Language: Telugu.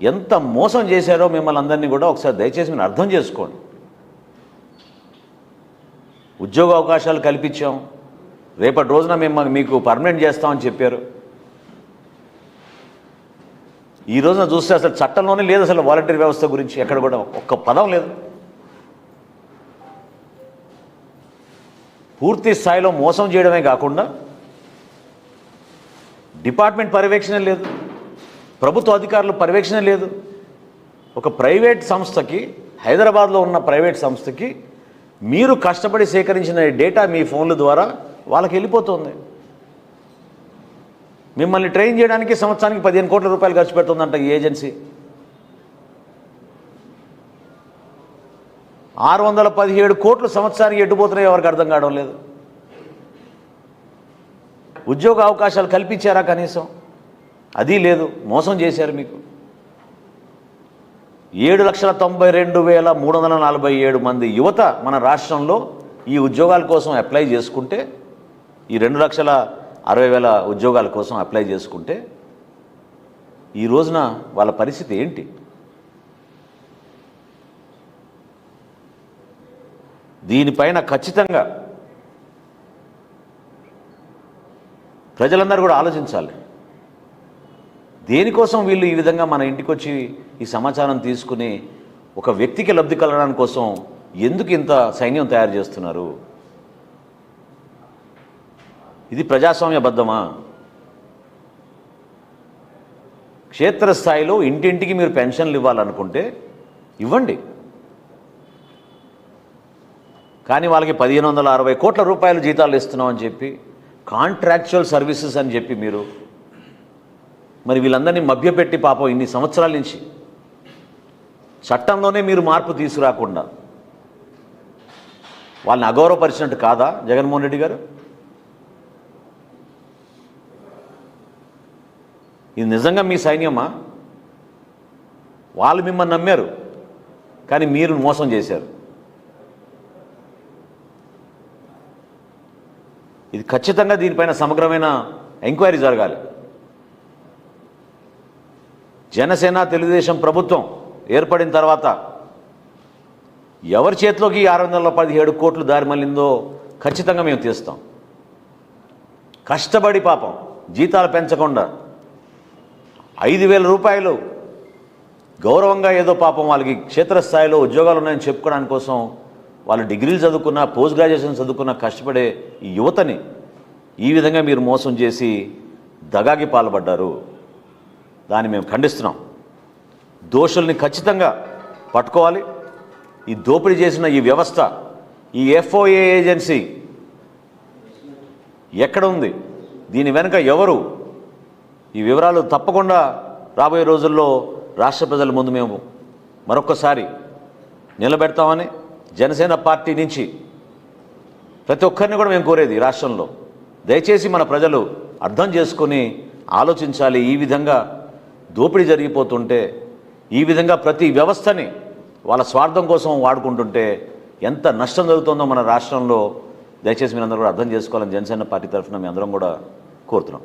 ఎంత మోసం చేశారో మిమ్మల్ని అందరినీ కూడా ఒకసారి దయచేసి మీరు అర్థం చేసుకోండి. ఉద్యోగ అవకాశాలు కల్పించాం. రేపటి రోజున మిమ్మల్ని మీకు పర్మనెంట్ చేస్తామని చెప్పారు. ఈ రోజున చూస్తే అసలు చట్టంలోనే లేదు అసలు వాలంటీర్ వ్యవస్థ గురించి. ఎక్కడ కూడా ఒక్క పదం లేదు. పూర్తి స్థాయిలో మోసం చేయడమే కాకుండా డిపార్ట్మెంట్ పర్యవేక్షణ లేదు. ప్రభుత్వ అధికారులు పర్యవేక్షణ లేదు. ఒక ప్రైవేట్ సంస్థకి హైదరాబాద్లో ఉన్న ప్రైవేట్ సంస్థకి మీరు కష్టపడి సేకరించిన డేటా మీ ఫోన్ల ద్వారా వాళ్ళకి వెళ్ళిపోతుంది. మిమ్మల్ని ట్రైన్ చేయడానికి సంవత్సరానికి పదిహేను కోట్ల రూపాయలు ఖర్చు పెడుతుందంట ఈ ఏజెన్సీ. ఆరు వందల పదిహేడు కోట్లు సంవత్సరానికి ఎట్టుపోతున్నాయో ఎవరికి అర్థం కావడం లేదు. ఉద్యోగ అవకాశాలు కల్పించారా కనీసం? అది లేదు మోసం చేశారు మీకు. ఏడు లక్షల తొంభై రెండు వేల మూడు వందల నలభై ఏడు మంది యువత మన రాష్ట్రంలో ఈ ఉద్యోగాల కోసం అప్లై చేసుకుంటే ఈ రెండు లక్షల అరవై వేల ఉద్యోగాల కోసం అప్లై చేసుకుంటే ఈ రోజున వాళ్ళ పరిస్థితి ఏంటి? దీనిపైన ఖచ్చితంగా ప్రజలందరూ కూడా ఆలోచించాలి. దేనికోసం వీళ్ళు ఈ విధంగా మన ఇంటికి వచ్చి ఈ సమాచారం తీసుకుని ఒక వ్యక్తికి లబ్ధి కలగడం కోసం ఎందుకు ఇంత సైన్యం తయారు చేస్తున్నారు? ఇది ప్రజాస్వామ్యబద్ధమా? క్షేత్రస్థాయిలో ఇంటింటికి మీరు పెన్షన్లు ఇవ్వాలనుకుంటే ఇవ్వండి. కానీ వాళ్ళకి పదిహేను వందల అరవై కోట్ల రూపాయలు జీతాలు ఇస్తున్నామని చెప్పి కాంట్రాక్చువల్ సర్వీసెస్ అని చెప్పి మీరు మరి వీళ్ళందరినీ మభ్యపెట్టి పాపం ఇన్ని సంవత్సరాల నుంచి చట్టంలోనే మీరు మార్పు తీసుకురాకుండా వాళ్ళని అగౌరవపరిచినట్టు కాదా జగన్మోహన్ రెడ్డి గారు? ఇది నిజంగా మీ సైన్యమా? వాళ్ళు మిమ్మల్ని నమ్మారు కానీ మీరు మోసం చేశారు. ఇది ఖచ్చితంగా దీనిపైన సమగ్రమైన ఎంక్వైరీ జరగాలి. జనసేన తెలుగుదేశం ప్రభుత్వం ఏర్పడిన తర్వాత ఎవరి చేతిలోకి ఆరు వందల పదిహేడు కోట్లు దారి మళ్ళిందో ఖచ్చితంగా మేము తీస్తాం. కష్టపడి పాపం జీతాలు పెంచకుండా ఐదు వేల రూపాయలు గౌరవంగా ఏదో పాపం వాళ్ళకి క్షేత్రస్థాయిలో ఉద్యోగాలు ఉన్నాయని చెప్పుకోవడానికి కోసం వాళ్ళు డిగ్రీలు చదువుకున్న పోస్ట్ గ్రాడ్యుయేషన్ చదువుకున్న కష్టపడే యువతని ఈ విధంగా మీరు మోసం చేసి దగాకి పాల్పడ్డారు. దాన్ని మేము ఖండిస్తున్నాం. దోషుల్ని ఖచ్చితంగా పట్టుకోవాలి. ఈ దోపిడీ చేసిన ఈ వ్యవస్థ ఈ ఎఫ్ఓఏ ఏజెన్సీ ఎక్కడ ఉంది? దీని వెనుక ఎవరు? ఈ వివరాలు తప్పకుండా రాబోయే రోజుల్లో రాష్ట్ర ప్రజల ముందు మేము మరొక్కసారి నిలబెడతామని జనసేన పార్టీ నుంచి ప్రతి ఒక్కరిని కూడా మేము కోరేది రాష్ట్రంలో. దయచేసి మన ప్రజలు అర్థం చేసుకొని ఆలోచించాలి. ఈ విధంగా దోపిడీ జరిగిపోతుంటే ఈ విధంగా ప్రతి వ్యవస్థని వాళ్ళ స్వార్థం కోసం వాడుకుంటుంటే ఎంత నష్టం జరుగుతుందో మన రాష్ట్రంలో దయచేసి మీరు అందరూ కూడా అర్థం చేసుకోవాలని జనసేన పార్టీ తరఫున మీ అందరం కూడా కోరుతున్నాం.